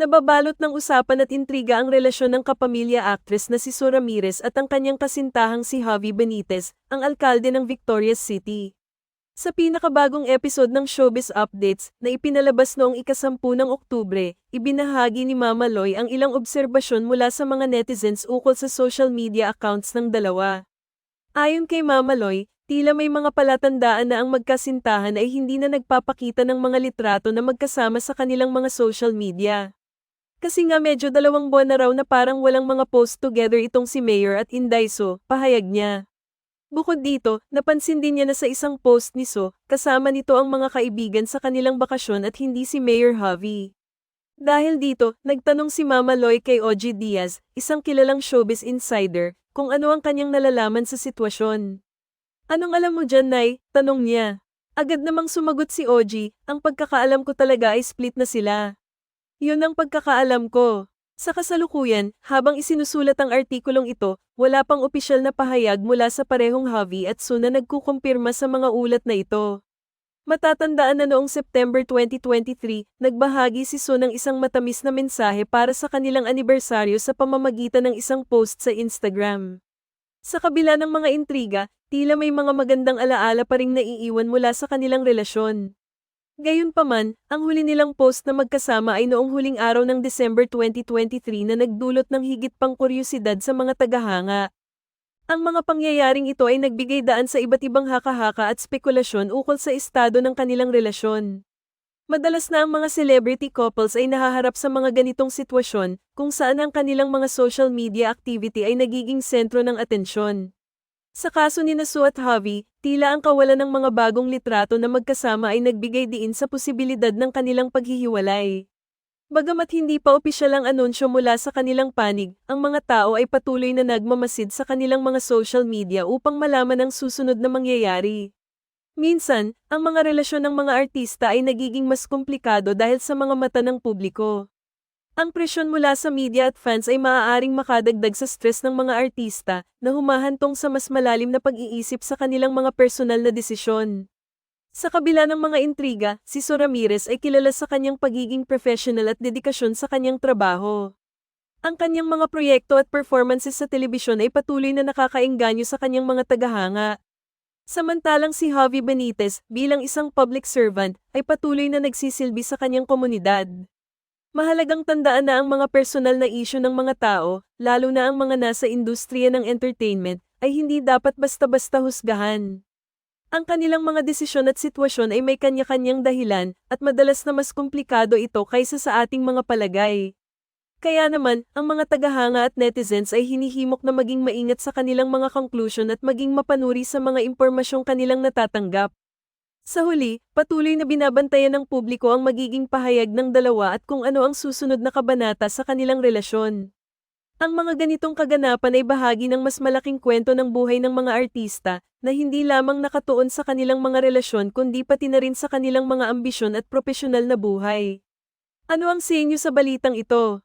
Nababalot ng usapan at intriga ang relasyon ng kapamilya actress na si Sue Ramirez at ang kanyang kasintahang si Javi Benitez, ang alkalde ng Victorias City. Sa pinakabagong episode ng Showbiz Updates na ipinalabas noong ikasampu ng Oktubre, ibinahagi ni Mama Loy ang ilang obserbasyon mula sa mga netizens ukol sa social media accounts ng dalawa. Ayon kay Mama Loy, tila may mga palatandaan na ang magkasintahan ay hindi na nagpapakita ng mga litrato na magkasama sa kanilang mga social media. Kasi nga medyo dalawang buwan na raw na parang walang mga post together itong si Mayor at Inday So, pahayag niya. Bukod dito, napansin din niya na sa isang post ni So, kasama nito ang mga kaibigan sa kanilang bakasyon at hindi si Mayor Javi. Dahil dito, nagtanong si Mama Loy kay Oji Diaz, isang kilalang showbiz insider, kung ano ang kanyang nalalaman sa sitwasyon. Anong alam mo dyan, Nay? Tanong niya. Agad namang sumagot si Oji, ang pagkakaalam ko talaga ay split na sila. Yun ang pagkakaalam ko. Sa kasalukuyan, habang isinusulat ang artikulong ito, wala pang opisyal na pahayag mula sa parehong Javi at Su na nagkukumpirma sa mga ulat na ito. Matatandaan na noong September 2023, nagbahagi si Su ng isang matamis na mensahe para sa kanilang anibersaryo sa pamamagitan ng isang post sa Instagram. Sa kabila ng mga intriga, tila may mga magandang alaala pa ring naiiwan mula sa kanilang relasyon. Gayunpaman, ang huli nilang post na magkasama ay noong huling araw ng December 2023 na nagdulot ng higit pang kuryosidad sa mga tagahanga. Ang mga pangyayaring ito ay nagbigay daan sa iba't ibang haka-haka at spekulasyon ukol sa estado ng kanilang relasyon. Madalas na ang mga celebrity couples ay nahaharap sa mga ganitong sitwasyon kung saan ang kanilang mga social media activity ay nagiging sentro ng atensyon. Sa kaso ni Nasu at Javi, tila ang kawalan ng mga bagong litrato na magkasama ay nagbigay diin sa posibilidad ng kanilang paghihiwalay. Bagamat hindi pa opisyal ang anunsyo mula sa kanilang panig, ang mga tao ay patuloy na nagmamasid sa kanilang mga social media upang malaman ang susunod na mangyayari. Minsan, ang mga relasyon ng mga artista ay nagiging mas komplikado dahil sa mga mata ng publiko. Ang presyon mula sa media at fans ay maaaring makadagdag sa stress ng mga artista na humahantong sa mas malalim na pag-iisip sa kanilang mga personal na desisyon. Sa kabila ng mga intriga, si So Ramirez ay kilala sa kanyang pagiging professional at dedikasyon sa kanyang trabaho. Ang kanyang mga proyekto at performances sa telebisyon ay patuloy na nakakaengganyo sa kanyang mga tagahanga. Samantalang si Javi Benitez, bilang isang public servant, ay patuloy na nagsisilbi sa kanyang komunidad. Mahalagang tandaan na ang mga personal na isyu ng mga tao, lalo na ang mga nasa industriya ng entertainment, ay hindi dapat basta-basta husgahan. Ang kanilang mga desisyon at sitwasyon ay may kanya-kanyang dahilan at madalas na mas komplikado ito kaysa sa ating mga palagay. Kaya naman, ang mga tagahanga at netizens ay hinihimok na maging maingat sa kanilang mga conclusion at maging mapanuri sa mga impormasyong kanilang natatanggap. Sa huli, patuloy na binabantayan ng publiko ang magiging pahayag ng dalawa at kung ano ang susunod na kabanata sa kanilang relasyon. Ang mga ganitong kaganapan ay bahagi ng mas malaking kwento ng buhay ng mga artista na hindi lamang nakatuon sa kanilang mga relasyon kundi pati na rin sa kanilang mga ambisyon at propesyonal na buhay. Ano ang sa inyo sa balitang ito?